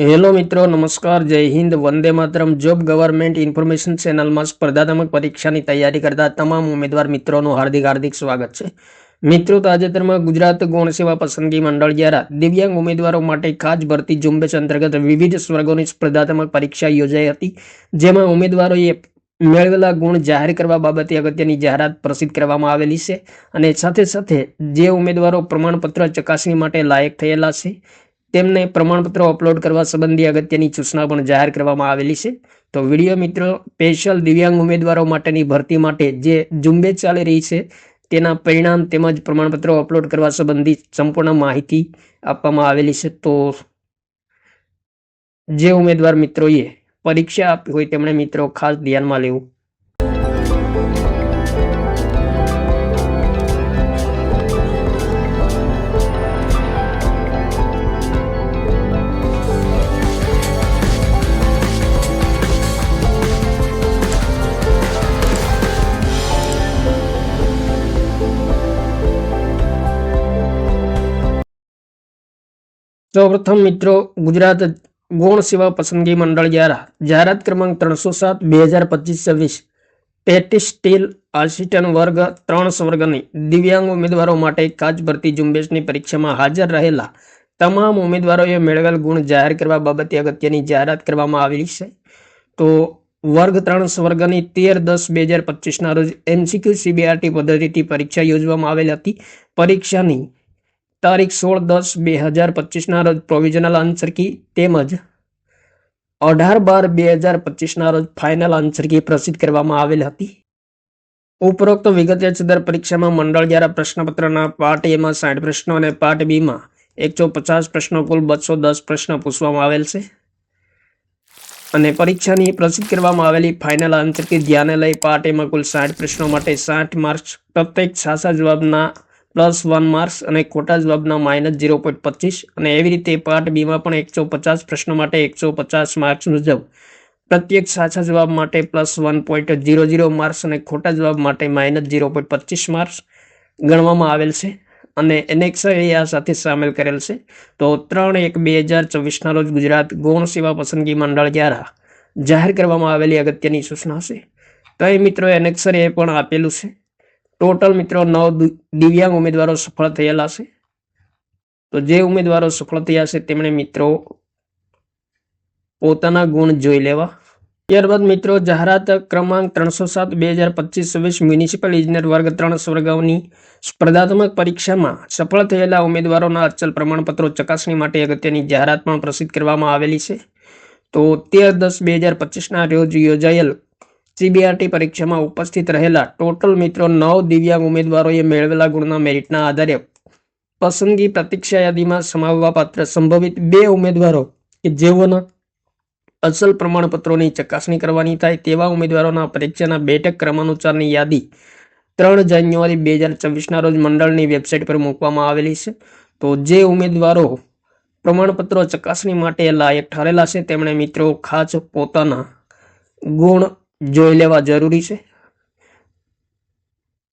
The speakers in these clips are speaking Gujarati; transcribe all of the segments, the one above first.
હેલો મિત્રો, નમસ્કાર, Jai Hind, Vande Mataram. Job government information ચેનલમાં સ્પર્ધાત્મક પરીક્ષાની તૈયારી કરતા તમામ ઉમેદવાર મિત્રોનું હાર્દિક હાર્દિક સ્વાગત છે. મિત્રો, તાજેતરમાં ગુજરાત ગૌણ સેવા પસંદગી મંડળ દ્વારા દિવ્યાંગ ઉમેદવારો માટે ખાસ ભરતી ઝુંબેશ અંતર્ગત વિવિધ સ્વર્ગોની સ્પર્ધાત્મક પરીક્ષા યોજાઈ હતી, જેમાં ઉમેદવારોએ મેળવેલા ગુણ જાહેર કરવા બાબતે અગત્યની જાહેરાત પ્રસિદ્ધ કરવામાં આવેલી છે અને સાથે સાથે જે ઉમેદવારો પ્રમાણપત્ર ચકાસણી માટે લાયક થયેલા છે તેમને પ્રમાણપત્રો અપલોડ કરવા સંબંધી અગત્યની સૂચના પણ જાહેર કરવામાં આવેલી છે. તો વીડિયો મિત્રો સ્પેશિયલ દિવ્યાંગ ઉમેદવારો માટેની ભરતી માટે જે ઝુંબેશ ચાલી રહી છે, તેના પરિણામ તેમજ પ્રમાણપત્રો અપલોડ કરવા સંબંધી સંપૂર્ણ માહિતી આપવામાં આવેલી છે. તો જે ઉમેદવાર મિત્રોએ પરીક્ષા આપી હોય, તેમણે મિત્રો ખાસ ધ્યાનમાં લેવું. સૌપ્રથમ મિત્રો, ગુજરાત ગૌણ સેવા પસંદગી મંડળ દ્વારા જાહેરાત ક્રમાંક ત્રણસો સાત, બે હજાર પચીસ, છવ્વીસ. પેટી સ્ટીલ આસિસ્ટન્ટ વર્ગ ત્રણ સ્વર્ગની. દિવ્યાંગ ઉમેદવારો માટે કાચ ભરતી ઝુંબેશની પરીક્ષામાં હાજર રહેલા તમામ ઉમેદવારોએ મેળવેલ ગુણ જાહેર કરવા બાબતે અગત્યની જાહેરાત કરવામાં આવેલી છે. તો વર્ગ ત્રણ સ્વર્ગની તેર દસ બે હજાર પચીસના રોજ એમસીક્યુ સીબીઆરટી પદ્ધતિથી પરીક્ષા યોજવામાં આવેલ હતી. પરીક્ષાની તારીખ સોળ દસ બે હજાર પચીસના રોજ પ્રોવિઝનલ આન્સર કી તેમજ અઢાર બાર બે હજાર પચીસના રોજ ફાઇનલ આન્સર કી પ્રસિદ્ધ કરવામાં આવેલ હતી. ઉપરોક્ત વિગતે સદર પરીક્ષામાં મંડળ દ્વારા પ્રશ્નપત્રના પાર્ટ એમાં સાઠ પ્રશ્નો અને પાર્ટ બીમાં એકસો પચાસ પ્રશ્નો કુલ બસો દસ પ્રશ્નો પૂછવામાં આવેલ છે. અને પરીક્ષાની પ્રસિદ્ધ કરવામાં આવેલી ફાઇનલ આન્સર કી ધ્યાને લઈ પાર્ટ એમાં કુલ સાઠ પ્રશ્નો માટે સાઠ માર્ક્સ, પ્રત્યેક સાચા જવાબના પ્લસ વન માર્ક્સ અને ખોટા જવાબના માઇનસ ઝીરો પોઈન્ટ પચીસ. અને એવી રીતે પાર્ટ બીમાં પણ એકસો પચાસ પ્રશ્નો માટે એકસો પચાસ માર્ક્સ મુજબ પ્રત્યેક સાચા જવાબ માટે plus one point zero zero marks અને ખોટા જવાબ માટે માઇનસ ઝીરો પોઈન્ટ પચીસ માર્ક્સ ગણવામાં આવેલ છે. અને એનેક્સ એ આ સાથે સામેલ કરેલ છે. તો ત્રણ એક બે હજાર ચોવીસના રોજ ગુજરાત ગૌણ સેવા પસંદગી મંડળ દ્વારા જાહેર કરવામાં આવેલી અગત્યની સૂચના છે તો એ મિત્રો એનેક્સર એ પણ આપેલું છે. ટોટલ મિત્રો નવ દિવ્યાંગ ઉમેદવારો સફળ થયેલા છે. તો જે ઉમેદવારો સફળ થયા છે તેમણે મિત્રો પોતાના ગુણ જોઈ લેવા. ત્યારબાદ મિત્રો જાહેરાત ક્રમાંક ત્રણસો સાત બે હજાર પચીસ છવ્વીસ મ્યુનિસિપલ ઇજનેર વર્ગ ત્રણ સ્વર્ગોની સ્પર્ધાત્મક પરીક્ષામાં સફળ થયેલા ઉમેદવારોના અચલ પ્રમાણપત્રો ચકાસણી માટે અગત્યની જાહેરાત પણ પ્રસિદ્ધ કરવામાં આવેલી છે. તો તેર દસ બે હજાર પચીસના રોજ યોજાયેલ સીબીઆરટી પરીક્ષામાં ઉપસ્થિત રહેલા ટોટલ મિત્રો નવ દિવ્યાંગ ઉમેદવારોએ મેળવેલા ગુણના મેરિટના આધારે પસંદગી પ્રતીક્ષા યાદીમાં સમાવવા પાત્ર સંભવિત બે ઉમેદવારો કે જેઓના અસલ પ્રમાણપત્રોની ચકાસણી કરવાની થાય તેવા ઉમેદવારોના પરીક્ષાના બેઠક ક્રમાનુસારની યાદી ત્રણ જાન્યુઆરી બે હજાર ચોવીસના રોજ મંડળની વેબસાઇટ પર મૂકવામાં આવેલી છે. તો જે ઉમેદવારો પ્રમાણપત્રો ચકાસણી માટે લાયક ઠરેલા છે, તેમણે મિત્રો ખાસ પોતાના ગુણ જોઈ લેવા જરૂરી છે.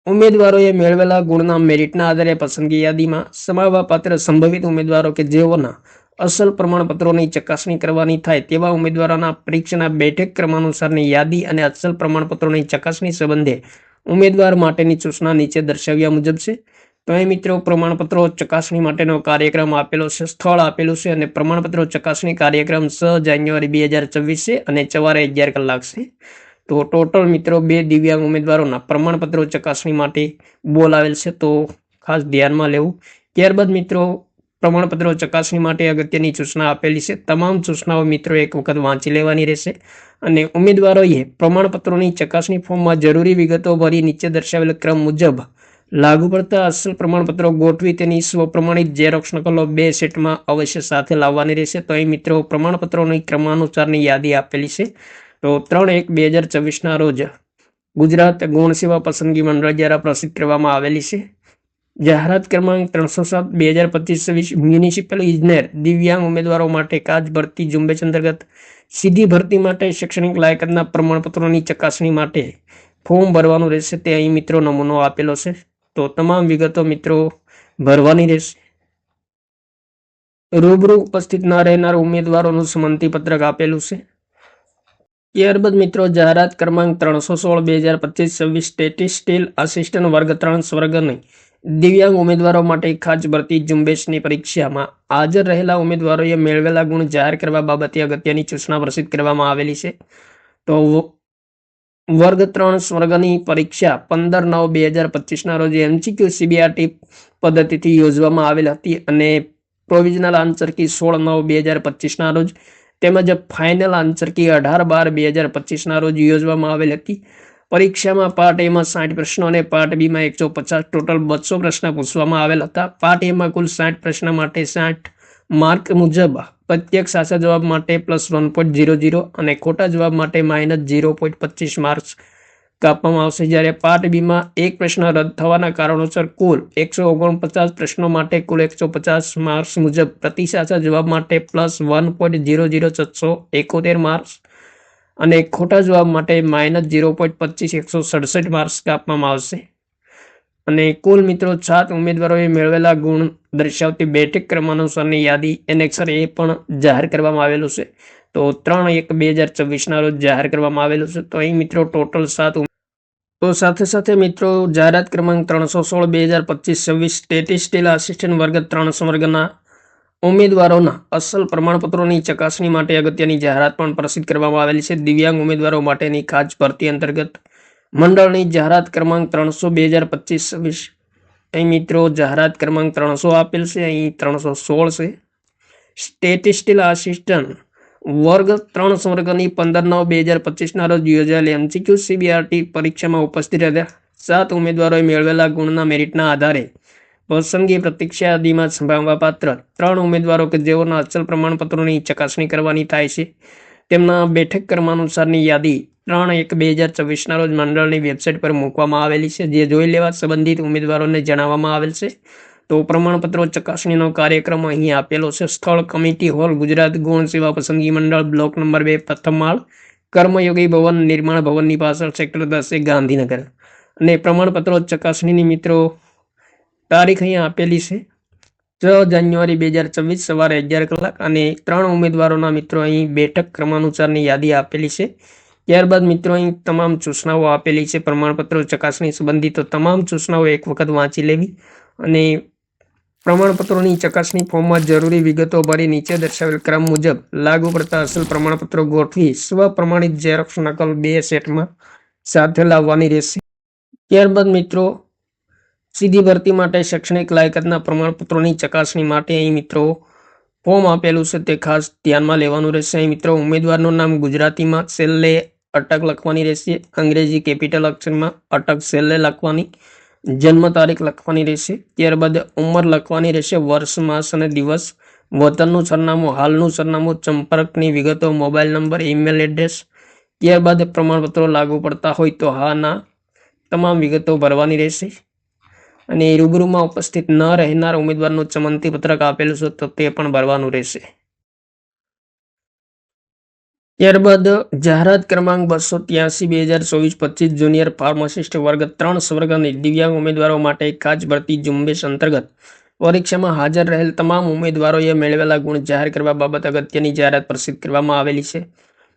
ઉમેદવારોએ મેળવેલા ગુણના મેરિટના આધારે પસંદગી યાદીમાં સમાવવા પાત્ર સંભવિત ઉમેદવારો કે જેઓના અસલ પ્રમાણપત્રોની ચકાસણી કરવાની થાય તેવા ઉમેદવારોના પરીક્ષાના બેઠક ક્રમાનુસારની યાદી અને અસલ પ્રમાણપત્રોની ચકાસણી સંબંધે ઉમેદવાર માટેની સૂચના નીચે દર્શાવ્યા મુજબ છે. તો એ મિત્રો, પ્રમાણપત્રો ચકાસણી માટેનો કાર્યક્રમ આપેલો છે, સ્થળ આપેલું છે અને પ્રમાણપત્રો ચકાસણી કાર્યક્રમ છ જાન્યુઆરી બે હજાર ચોવીસ છે અને સવારે અગિયાર કલાક છે. તો ટોટલ મિત્રો બે દિવ્યાંગ ઉમેદવારોના પ્રમાણપત્રો ચકાસણી માટે બોલાવેલ છે, તો ખાસ ધ્યાનમાં લેવું. ત્યારબાદ મિત્રો, પ્રમાણપત્રો ચકાસણી માટે અગત્યની સૂચના આપેલી છે. તમામ સૂચનાઓ મિત્રો એક વખત વાંચી લેવાની રહેશે અને ઉમેદવારોએ પ્રમાણપત્રોની ચકાસણી ફોર્મમાં જરૂરી વિગતો ભરી નીચે દર્શાવેલ ક્રમ મુજબ લાગુ પડતા અસલ પ્રમાણપત્રો ગોઠવી તેની સ્વપ્રમાણિત ઝેરોક્ષ નકલો બે સેટમાં અવશ્ય સાથે લાવવાની રહેશે. તો અહીં મિત્રો, પ્રમાણપત્રોની ક્રમાનુસારની યાદી આપેલી છે. તો ત્રણ એક બે હજાર ચોવીસના રોજ ગુજરાત ગુણ સેવા પસંદગી મંડળ દ્વારા પ્રસિદ્ધ કરવામાં આવેલી છે. જાહેરાત ક્રમાંક ત્રણસો સાત બે હજાર પચીસ છવ્વીસ મ્યુનિસિપલ ઇજનેર દિવ્યાંગ ઉમેદવારો માટે કાચ ભરતી ઝુંબેશ અંતર્ગત સીધી ભરતી માટે શૈક્ષણિક લાયકાતના પ્રમાણપત્રોની ચકાસણી માટે ફોર્મ ભરવાનું રહેશે તે અહીં મિત્રો નમૂનો આપેલો છે. તો તમામ વિગતો મિત્રો ભરવાની રહેશે. રૂબરૂ ઉપસ્થિત ન રહેનાર ઉમેદવારોનું સંમતિપત્રક આપેલું છે. ત્યારબાદ મિત્રો જાહેરાત ક્રમાંક ત્રણસો સોળ, બે હજાર પચીસ, છવ્વીસ સ્ટેટિસ્ટિલ આસિસ્ટન્ટ વર્ગ ત્રણ સ્વર્ગની દિવ્યાંગ ઉમેદવારો માટે ખાસ ભરતી ઝુંબેશની પરીક્ષામાં હાજર રહેલા ઉમેદવારોએ મેળવેલા ગુણ જાહેર કરવા બાબતે અગત્યની સૂચના પ્રસિદ્ધ કરવામાં આવેલી છે. તો વર્ગ ત્રણ, સ્વર્ગની પરીક્ષા પંદર નવ, બે હજાર પચીસના રોજ એમસીક્યુ સીબીઆરટી પદ્ધતિથી યોજવામાં આવેલ હતી અને પ્રોવિઝનલ આન્સર કી સોળ નવ, બે હજાર પચીસના રોજ તેમજ ફાઇનલ આન્સર કી અઢાર બાર બે હજાર પચીસના રોજ યોજવામાં આવેલ હતી. પરીક્ષામાં પાર્ટ એમાં સાઠ પ્રશ્નો અને પાર્ટ બીમાં એકસો પચાસ ટોટલ બસો પ્રશ્ન પૂછવામાં આવેલ હતા. પાર્ટ એમાં કુલ સાઠ પ્રશ્ન માટે સાઠ માર્ક મુજબ પ્રત્યેક સાચા જવાબ માટે plus one point zero zero અને ખોટા જવાબ માટે માઇનસ ઝીરો પોઈન્ટ પચીસ માર્ક્સ કાપવામાં આવશે જ્યારે પાર્ટ બીમાં એક પ્રશ્ન રદ થવાના કારણોસર કુલ એકસો ઓગણપચાસ પ્રશ્નો માટે કુલ એકસો પચાસ માર્ક્સ મુજબ પ્રતિસાચા જવાબ માટે plus one point zero zero છસો એકોતેર માર્ક્સ અને ખોટા જવાબ માટે માઇનસ ઝીરો પોઈન્ટ પચીસ એકસો સડસઠ માર્ક્સ કાપવામાં આવશે. અને કુલ મિત્રો સાત ઉમેદવારોએ મેળવેલા ગુણ દર્શાવતી બેઠક ક્રમાનુસારની યાદી એનેક્સર એ પણ જાહેર કરવામાં આવેલું છે. તો ત્રણ એક બે હજાર ચોવીસના રોજ જાહેર કરવામાં આવેલું છે. તો અહીં મિત્રો ટોટલ સાત તો સાથે સાથે મિત્રો જાહેરાત ક્રમાંક ત્રણસો સોળ, બે હજાર પચીસ, છવ્વીસ સ્ટેટિસ્ટિલ આસિસ્ટન્ટ વર્ગ ત્રણસો વર્ગના ઉમેદવારોના અસલ પ્રમાણપત્રોની ચકાસણી માટે અગત્યની જાહેરાત પણ પ્રસિદ્ધ કરવામાં આવેલી છે. દિવ્યાંગ ઉમેદવારો માટેની ખાસ ભરતી અંતર્ગત મંડળની જાહેરાત ક્રમાંક ત્રણસો, બે હજાર પચીસ, છવ્વીસ. અહીં મિત્રો જાહેરાત ક્રમાંક ત્રણસો આપેલ છે. અહીં ત્રણસો સોળ છે. સ્ટેટિસ્ટિલ આસિસ્ટન્ટ વર્ગ ત્રણ વર્ગની પંદર નવ બે હજાર પચીસના રોજ યોજાયેલી એમસીક્યુ સીબીઆરટી પરીક્ષામાં ઉપસ્થિત રહ્યા સાત ઉમેદવારોએ મેળવેલા ગુણના મેરિટના આધારે પસંદગી પ્રતીક્ષા યાદીમાં સંભાળવા પાત્ર ત્રણ ઉમેદવારો કે જેઓના અચલ પ્રમાણપત્રોની ચકાસણી કરવાની થાય છે. તેમના બેઠક ક્રમાનુસારની યાદી ત્રણ એક બે હજાર ચોવીસના રોજ મંડળની વેબસાઇટ પર મૂકવામાં આવેલી છે, જે જોઈ લેવા સંબંધિત ઉમેદવારોને જણાવવામાં આવેલ છે. તો પ્રમાણપત્રો ચકાસણીનો કાર્યક્રમ અહીં આપેલો છે. સ્થળ કમિટી હોલ, ગુજરાત ગુણ સેવા પસંદગી મંડળ, બ્લોક નંબર બે પ્રથમ માળ કર્મયોગી ભવન, નિર્માણ ભવનની પાછળ સેક્ટર દસે ગાંધીનગર. અને પ્રમાણપત્રો ચકાસણીની મિત્રો, તારીખ અહીંયા આપેલી છે. છ જાન્યુઆરી બે હજાર છવ્વીસ, સવારે અગિયાર કલાક. અને ત્રણ ઉમેદવારોના મિત્રો અહીં બેઠક ક્રમાનુસારની યાદી આપેલી છે. ત્યારબાદ મિત્રો અહીં તમામ સૂચનાઓ આપેલી છે. પ્રમાણપત્રો ચકાસણી સંબંધિત તમામ સૂચનાઓ એક વખત વાંચી લેવી. અને પ્રમાણપત્રોની ચકાસણી ફોર્મમાં જરૂરી વિગતો ભરી નીચે દર્શાવેલ ક્રમ મુજબ લાગુ પડતા અસલ પ્રમાણપત્રો ગોઠવી સ્વ પ્રમાણિત ઝેરોક્ષ નકલ બે સેટમાં સાથે લાવવાની રહેશે. ત્યારબાદ મિત્રો, સીધી ભરતી માટે શૈક્ષણિક લાયકાતના પ્રમાણપત્રોની ચકાસણી માટે અહીં મિત્રો ફોર્મ આપેલું છે તે ખાસ ધ્યાનમાં લેવાનું રહેશે. અહીં મિત્રો, ઉમેદવારનું નામ ગુજરાતીમાં છેલ્લે અટક લખવાની રહેશે. અંગ્રેજી કેપિટલ અક્ષરમાં અટક છેલ્લે લખવાની જન્મ તારીખ લખવાની રહેશે. ત્યારબાદ ઉંમર લખવાની રહેશે. વર્ષ, માસ અને દિવસ. વતનનું સરનામું, હાલનું સરનામું, સંપર્કની વિગતો, મોબાઈલ નંબર, ઈમેલ એડ્રેસ. ત્યારબાદ પ્રમાણપત્રો લાગુ પડતા હોય તો હા, ના, તમામ વિગતો ભરવાની રહેશે. અને રૂબરૂમાં ઉપસ્થિત ન રહેનાર ઉમેદવારનું ચમંતી પત્રક આપેલું છે તો તે પણ ભરવાનું રહેશે. ત્યારબાદ જાહેરાત ક્રમાંક બસો ત્યાસી બે હજાર ચોવીસ પચીસ જુનિયર ફાર્માસિસ્ટ વર્ગ ત્રણ સ્વર્ગની દિવ્યાંગ ઉમેદવારો માટે ખાસ ભરતી ઝુંબેશ અંતર્ગત પરીક્ષામાં હાજર રહેલ તમામ ઉમેદવારોએ મેળવેલા ગુણ જાહેર કરવા બાબત અગત્યની જાહેરાત પ્રસિદ્ધ કરવામાં આવેલી છે.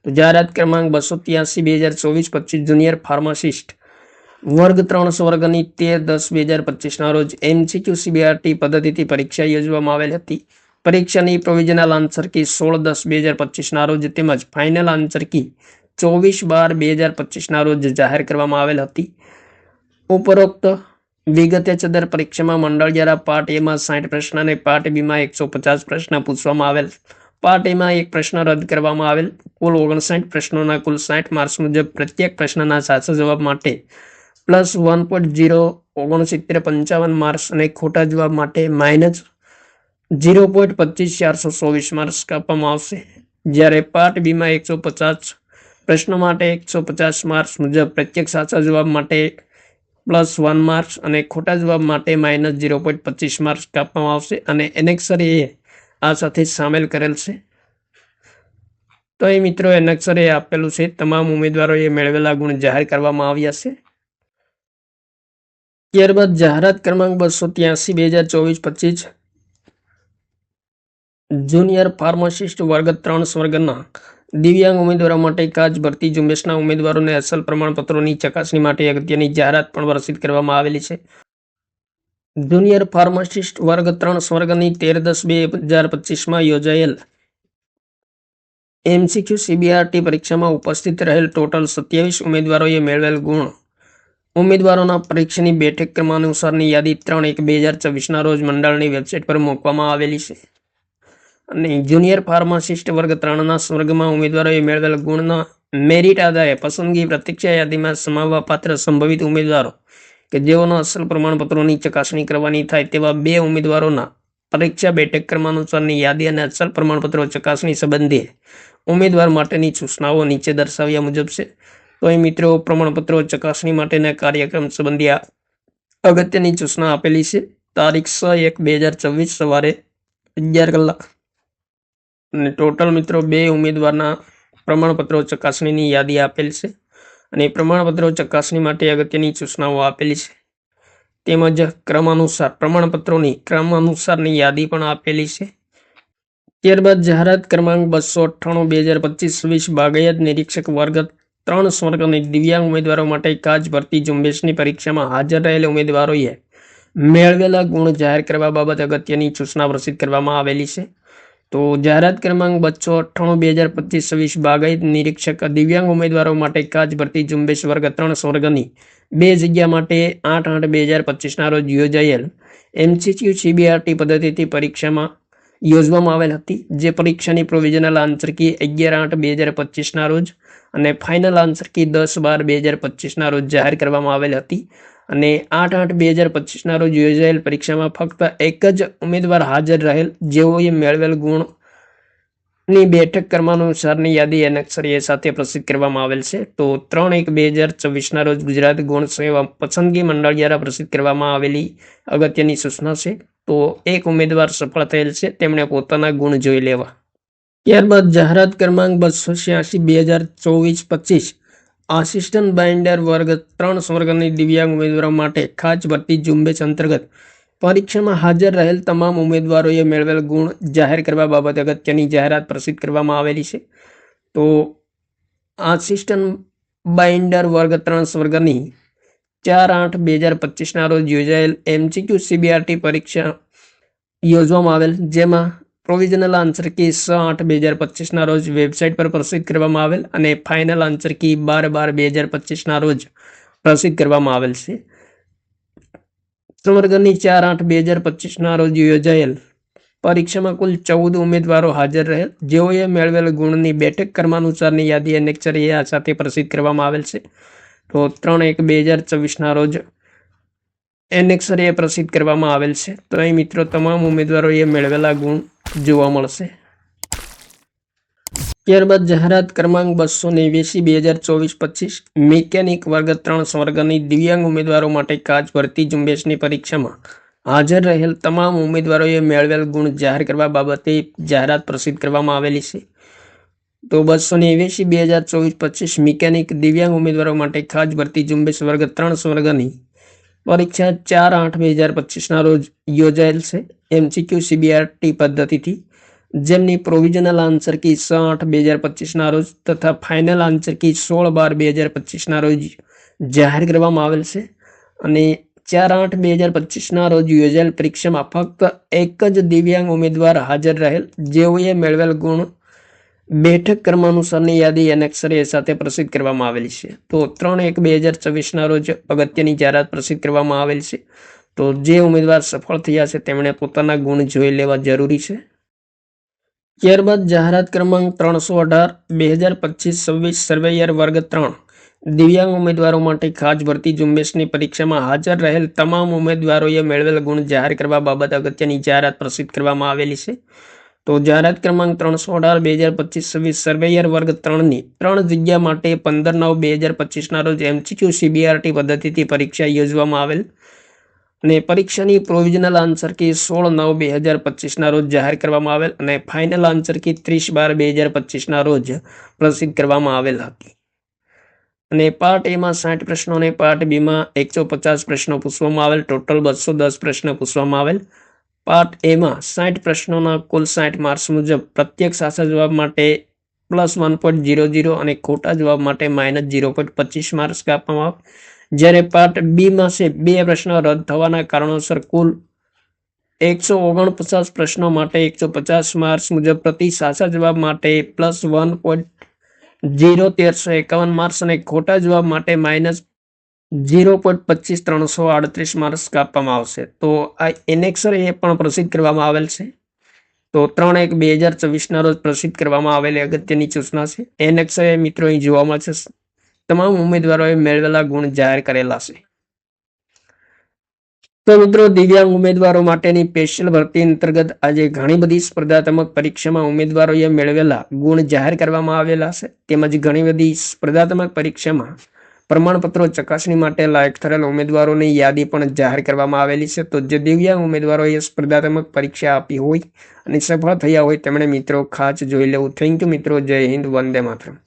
તો જાહેરાત ક્રમાંક બસો ત્યાસી બે હજાર ચોવીસ પચીસ જુનિયર ફાર્માસિસ્ટ વર્ગ ત્રણ સ્વર્ગની તેર દસ બે હજાર પચીસના રોજ એમસીક્યુ સીબીઆરટી પદ્ધતિથી પરીક્ષા યોજવામાં આવેલ હતી. પરીક્ષાની પ્રોવિઝનલ આન્સર કી સોળ દસ બે હજાર પચીસના રોજ તેમજ ફાઇનલ આન્સર કી ચોવીસ બાર બે હજાર પચીસના રોજ જાહેર કરવામાં આવેલ હતી. ઉપરોક્ત વિગતે ચદર પરીક્ષામાં મંડળ દ્વારા પાર્ટ એમાં સાઠ પ્રશ્ન અને પાર્ટ બીમાં એકસો પચાસ પ્રશ્ન પૂછવામાં આવેલ. પાર્ટ એમાં એક પ્રશ્ન રદ કરવામાં આવેલ. કુલ ઓગણસાઠ પ્રશ્નોના કુલ સાઠ માર્ક્સ મુજબ પ્રત્યેક પ્રશ્નના સાચા જવાબ માટે પ્લસ વન પોઈન્ટ જીરો ઓગણસિત્તેર પંચાવન માર્ક્સ અને ખોટા જવાબ માટે માઇનસ ઝીરો પોઈન્ટ પચીસ ચારસો ચોવીસ માર્ક્સ કાપવામાં આવશે. જ્યારે પાર્ટ બીમાં એકસો પચાસ પ્રશ્નો માટે એકસો પચાસ માર્ક્સ મુજબ પ્રત્યેક સાચા જવાબ માટે પ્લસ વન માર્ક્સ અને ખોટા જવાબ માટે માઇનસ ઝીરો પોઈન્ટ પચીસ માર્ક્સ કાપવામાં આવશે અને એનેક્સર એ આ સાથે સામેલ કરેલ છે. તો એ મિત્રો એનેક્સરે આપેલું છે, તમામ ઉમેદવારોએ મેળવેલા ગુણ જાહેર કરવામાં આવ્યા છે. ત્યારબાદ જાહેરાત ક્રમાંક બસો ત્યાસી, બે હજાર ચોવીસ, પચીસ જુનિયર ફાર્માસિસ્ટ વર્ગ ત્રણ સ્વર્ગના દિવ્યાંગ ઉમેદવારો માટે કાચ ભરતી ઝુંબેશના ઉમેદવારોને અસલ પ્રમાણપત્રોની ચકાસણી માટે અગત્યની જાહેરાત પણ પ્રસિદ્ધ કરવામાં આવેલી છે. જુનિયર ફાર્માસિસ્ટ વર્ગ ત્રણ સ્વર્ગની તેર દસ બે હજાર પચીસમાં યોજાયેલ એમસીક્યુ સીબીઆરટી પરીક્ષામાં ઉપસ્થિત રહેલ ટોટલ સત્યાવીસ ઉમેદવારોએ મેળવેલ ગુણ. ઉમેદવારોના પરીક્ષાની બેઠક ક્રમાનુસારની યાદી ત્રણ એક બે હજાર ચોવીસના રોજ મંડળની વેબસાઇટ પર મૂકવામાં આવેલી છે. અને જુનિયર ફાર્માસિસ્ટ વર્ગ ત્રણના સ્વર્ગમાં ઉમેદવારોએ મેળવેલ ગુણના મેરિટ આધારે પસંદગી પ્રતીક્ષા યાદીમાં સમાવવા પાત્ર સંભવિત ઉમેદવારો કે જેઓના અસલ પ્રમાણપત્રોની ચકાસણી કરવાની થાય તેવા બે ઉમેદવારોના પરીક્ષા બેઠક ક્રમાનુસારની યાદી અને અસલ પ્રમાણપત્રો ચકાસણી સંબંધે ઉમેદવાર માટેની સૂચનાઓ નીચે દર્શાવ્યા મુજબ છે. તો એ મિત્રો, પ્રમાણપત્રો ચકાસણી માટેના કાર્યક્રમ સંબંધી અગત્યની સૂચના આપેલી છે. તારીખ છ એક બે હજાર ચોવીસ સવારે અગિયાર કલાક અને ટોટલ મિત્રો બે ઉમેદવારના પ્રમાણપત્રો ચકાસણીની યાદી આપેલ છે. અને પ્રમાણપત્રો ચકાસણી માટે અગત્યની સૂચનાઓ આપેલી છે. તેમજ ક્રમાનુસાર, પ્રમાણપત્રોની ક્રમાનુસારની યાદી પણ આપેલી છે. ત્યારબાદ જાહેરાત ક્રમાંક બસો અઠ્ઠાણું, બે હજાર પચીસ, વીસ, બાગાયત નિરીક્ષક વર્ગ ત્રણ સ્વર્ગ અને દિવ્યાંગ ઉમેદવારો માટે કાચ ભરતી ઝુંબેશની પરીક્ષામાં હાજર રહેલા ઉમેદવારોએ મેળવેલા ગુણ જાહેર કરવા બાબત અગત્યની સૂચના પ્રસિદ્ધ કરવામાં આવેલી છે. તો જાહેરાત ક્રમાંક બસો અઠ્ઠાણું, બે હજાર પચીસ, છવ્વીસ બાગાયત નિરીક્ષક દિવ્યાંગ ઉમેદવારો માટે કાચ ભરતી ઝુંબેશ વર્ગ ત્રણ સ્વર્ગની બે જગ્યા માટે આઠ આઠ બે હજાર પચીસના રોજ યોજાયેલ એમસીક્યુ સીબીઆરટી પદ્ધતિથી પરીક્ષામાં યોજવામાં આવેલ હતી, જે પરીક્ષાની પ્રોવિઝનલ આન્સર કી અગિયાર આઠ બે હજાર પચીસના રોજ અને ફાઇનલ આન્સર કી દસ બાર બે હજાર પચીસના રોજ જાહેર કરવામાં આવેલ હતી. અને આઠ આઠ બે હજાર પચીસના રોજ યોજાયેલ પરીક્ષામાં ફક્ત એક જ ઉમેદવાર હાજર રહેલ, જેઓએ મેળવેલ ગુણની બેઠક ક્રમાનુસારની યાદી એનક્ષરીએ સાથે પ્રસિદ્ધ કરવામાં આવેલ છે. તો ત્રણ એક બે હજાર ચોવીસના રોજ ગુજરાત ગુણ સેવા પસંદગી મંડળ દ્વારા પ્રસિદ્ધ કરવામાં આવેલી અગત્યની સૂચના છે. તો એક ઉમેદવાર સફળ થયેલ છે, તેમણે પોતાના ગુણ જોઈ લેવા. ત્યારબાદ જાહેરાત ક્રમાંક બસો છ્યાસી બે હજાર ચોવીસ પચીસ આસિસ્ટન્ટ બાઇન્ડર વર્ગ ત્રણ સ્વર્ગની દિવ્યાંગ ઉમેદવારો માટે ખાસ ભરતી ઝુંબેશ અંતર્ગત પરીક્ષામાં હાજર રહેલ તમામ ઉમેદવારોએ મેળવેલ ગુણ જાહેર કરવા બાબતે અગત્યની જાહેરાત પ્રસિદ્ધ કરવામાં આવેલી છે. તો આસિસ્ટન્ટ બાઇન્ડર વર્ગ ત્રણ સ્વર્ગની ચાર આઠ બે હજાર પચીસના રોજ યોજાયેલ એમસીક્યુ સીબીઆરટી પરીક્ષા યોજવામાં આવેલ, જેમાં પ્રોવિઝનલ આન્સર કી આઠ બે હજાર પચીસના રોજ વેબસાઇટ પર પ્રસિદ્ધ કરવામાં આવેલ અને ફાઇનલ આન્સર કી બાર બાર બે હજાર પચીસના રોજ પ્રસિદ્ધ કરવામાં આવેલ છે. સંવર્ગની ચાર આઠ બે હજાર પચીસના રોજ યોજાયેલ પરીક્ષામાં કુલ ચૌદ ઉમેદવારો હાજર રહેલ. જેઓએ મેળવેલ ગુણની બેઠક ક્રમાનુસારની યાદી અનેક્ષરીયા સાથે પ્રસિદ્ધ કરવામાં આવેલ છે. તો ત્રણ એક બે હજાર ચોવીસના રોજ એનેક્સરીએ પ્રસિદ્ધ કરવામાં આવેલ છે. તો અહીં મિત્રો તમામ ઉમેદવારોએ મેળવેલા ગુણ જોવા મળશે. ત્યારબાદ જાહેરાત ક્રમાંક બસો નેવ્યાસી બે હજાર ચોવીસ, પચીસ. મિકેનિક વર્ગ ત્રણ સ્વર્ગની દિવ્યાંગ ઉમેદવારો માટે કાચ ભરતી ઝુંબેશની પરીક્ષામાં હાજર રહેલ તમામ ઉમેદવારોએ મેળવેલ ગુણ જાહેર કરવા બાબતે જાહેરાત પ્રસિદ્ધ કરવામાં આવેલી છે. તો બસો નેવ્યાસી બે હજાર ચોવીસ, પચીસ મિકેનિક દિવ્યાંગ ઉમેદવારો માટે ખાસ ભરતી ઝુંબેશ વર્ગ ત્રણ સ્વર્ગની પરીક્ષા ચાર આઠ બે હજાર પચીસના રોજ યોજાયેલ છે. એમસીક્યુ સીબીઆરટી પદ્ધતિથી જેમની પ્રોવિઝનલ આન્સર કી આઠ બે હજાર પચીસના રોજ તથા ફાઇનલ આન્સર કી સોળ બાર બે હજાર પચીસના રોજ જાહેર કરવામાં આવેલ છે. અને ચાર આઠ બે હજાર પચીસના રોજ યોજાયેલ પરીક્ષામાં ફક્ત એક જ દિવ્યાંગ ઉમેદવાર હાજર રહેલ. જેઓએ મેળવેલ ગુણ બેઠક ક્રમાનુસારની યાદી એનેક્સરે સાથે પ્રસિદ્ધ કરવામાં આવેલી છે. તો ત્રણ એક બે હજાર ચોવીસના રોજ અગત્યની જાહેરાત પ્રસિદ્ધ કરવામાં આવેલ છે. તો જે ઉમેદવાર સફળ થયા છે તેમણે પોતાના ગુણ જોઈ લેવા જરૂરી છે. ત્યારબાદ જાહેરાત ક્રમાંક ત્રણસો અઢાર, બે હજાર પચીસ, છવ્વીસ, સર્વેયર વર્ગ ત્રણ. દિવ્યાંગ ઉમેદવારો માટે ખાસ ભરતી ઝુંબેશની પરીક્ષામાં હાજર રહેલ તમામ ઉમેદવારોએ મેળવેલ ગુણ જાહેર કરવા બાબત અગત્યની જાહેરાત પ્રસિદ્ધ કરવામાં આવેલી છે. તો જાહેરાત ક્રમાંક ત્રણસો અઢાર, બે હજાર પચીસ, છવ્વીસ, સર્વેયર વર્ગ ત્રણની ત્રણ જગ્યા માટે પંદર નવ, બે હજાર પચીસના રોજ એમસીક્યુ સીબીઆરટી પદ્ધતિથી પરીક્ષા યોજવામાં આવેલ. અને પરીક્ષાની પ્રોવિઝનલ આન્સર કી સોળ નવ, બે હજાર પચીસના રોજ જાહેર કરવામાં આવેલ અને ફાઇનલ આન્સર કી ત્રીસ બાર, બે હજાર પચીસના રોજ પ્રસિદ્ધ કરવામાં આવેલ હતી. અને પાર્ટ એમાં સાઠ પ્રશ્નો અને પાર્ટ બીમાં એકસો પચાસ પ્રશ્નો પૂછવામાં આવેલ. ટોટલ બસો દસ પ્રશ્નો પૂછવામાં આવેલ. પાર્ટ એમાં સાઠ પ્રશ્નોના કુલ સાઠ માર્ક્સ મુજબ પ્રત્યેક સાચા જવાબ માટે plus one point zero zero અને ખોટા જવાબ માટે માઇનસ ઝીરો પોઈન્ટ પચીસ માર્ક્સ આપવામાં આવે. જ્યારે પાર્ટ બીમાં છે, બે પ્રશ્નો રદ થવાના કારણોસર કુલ એકસો ઓગણપચાસ પ્રશ્નો માટે એકસો પચાસ માર્ક્સ મુજબ પ્રતિ સાચા જવાબ માટે પ્લસ વન પોઈન્ટ ઝીરો તેરસો એકાવન માર્ક્સ અને ખોટા જવાબ માટે માઇનસ ઝીરો પોઈન્ટ પચીસ ત્રણસો આડત્રીસ માર્ક્સ કાપવામાં આવશે. તો આ એનેક્સર એ પણ પ્રસિદ્ધ કરવામાં આવેલ છે. તો ત્રણ એક બે હજાર ચોવીસના રોજ પ્રસિદ્ધ કરવામાં આવેલી અગત્યની સૂચના છે. એનેક્સર એ મિત્રો અહીં જોવા મળશે. તમામ ઉમેદવારોએ મેળવેલા ગુણ જાહેર કરેલા છે. તો મિત્રો, દિવ્યાંગ ઉમેદવારો માટેની સ્પેશિયલ ભરતી અંતર્ગત આજે ઘણી બધી સ્પર્ધાત્મક પરીક્ષામાં ઉમેદવારોએ મેળવેલા ગુણ જાહેર કરવામાં આવેલા છે. તેમજ ઘણી બધી સ્પર્ધાત્મક પરીક્ષામાં પ્રમાણપત્રો ચકાસણી માટે લાયક થયેલ ઉમેદવારોની યાદી પણ જાહેર કરવામાં આવેલી છે. તો જે દિવ્યાંગ ઉમેદવારોએ સ્પર્ધાત્મક પરીક્ષા આપી હોય અને સફળ થયા હોય, તેમણે મિત્રો ખાસ જોઈ લેવું. થેન્ક યુ મિત્રો. જય હિન્દ. વંદે માતરમ.